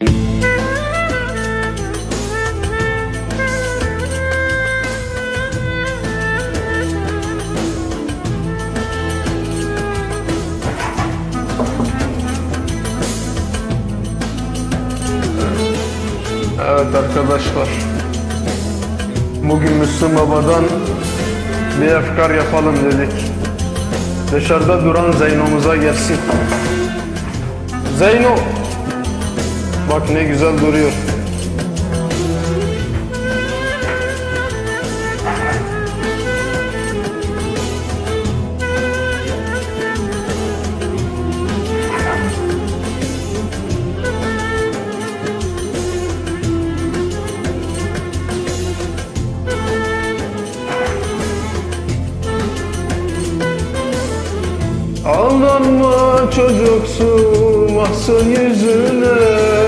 Evet arkadaşlar. Bugün Müslüm Baba'dan bir efkar yapalım dedik. Dışarıda duran Zeyno'muza gelsin. Zeyno! Bak ne güzel duruyor. Aldanma çocuksu mahzun yüzüne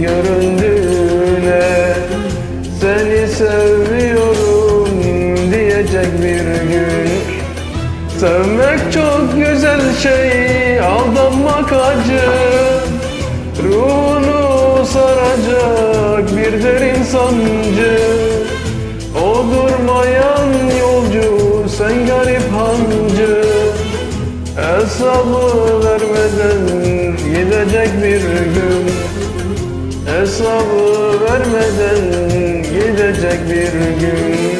göründüğüne Seni seviyorum diyecek bir gün. Sevmek çok güzel şey, aldanmak acı. Ruhunu saracak bir derin sancı. O durmayan yolcu, sen garip hancı. Hesabı vermeden gidecek bir gün Hesabı vermeden gidecek bir gün.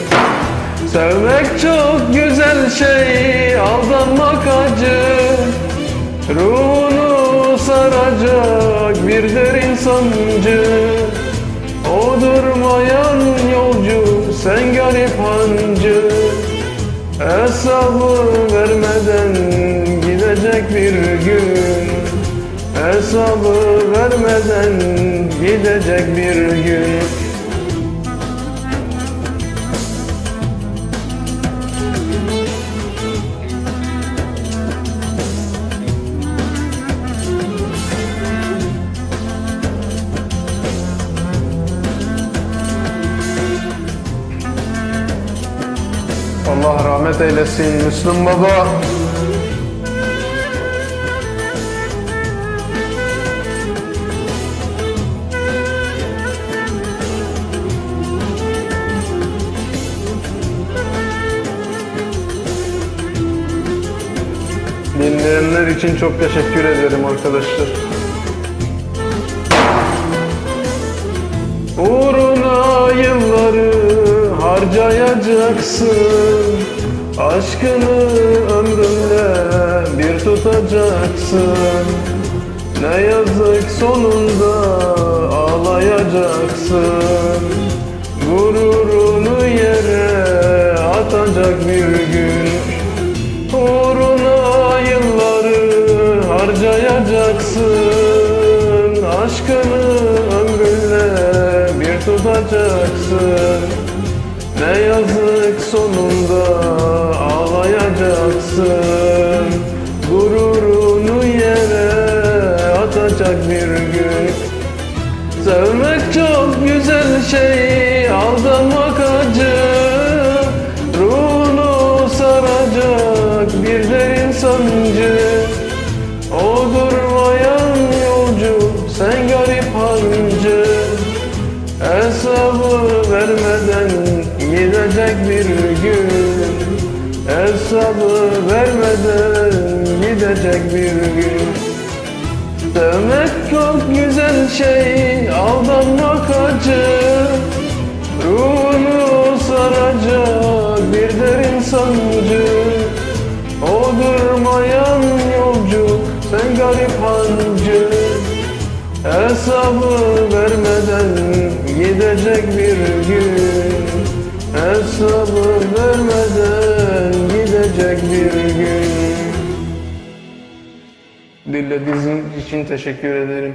Sevmek çok güzel şey, aldanmak acı. Ruhunu saracak bir derin sancı O durmayan yolcu, sen garip hancı. Hesabı vermeden gidecek bir gün. Hesabı vermeden gidecek bir gün Allah rahmet eylesin Müslüm Baba. Dinleyenler için çok teşekkür ederim arkadaşlar. Uğruna yılları harcayacaksın. Aşkını ömrünle bir tutacaksın. Ne yazık sonunda ağlayacaksın. Gururunu Aşkını ömrünle bir tutacaksın. Ne yazık sonunda ağlayacaksın. Gururunu yere atacak bir gün. Sevmek çok güzel şey, gidecek bir gün. Hesabı vermeden gidecek bir gün. Sevmek çok güzel şey, aldanmak acı. Ruhunu saracak bir derin sancı. O durmayan yolcu, sen garip hancı. Hesabı vermeden gidecek bir gün Hesabı vermeden gidecek bir gün Dinlediğiniz için teşekkür ederim.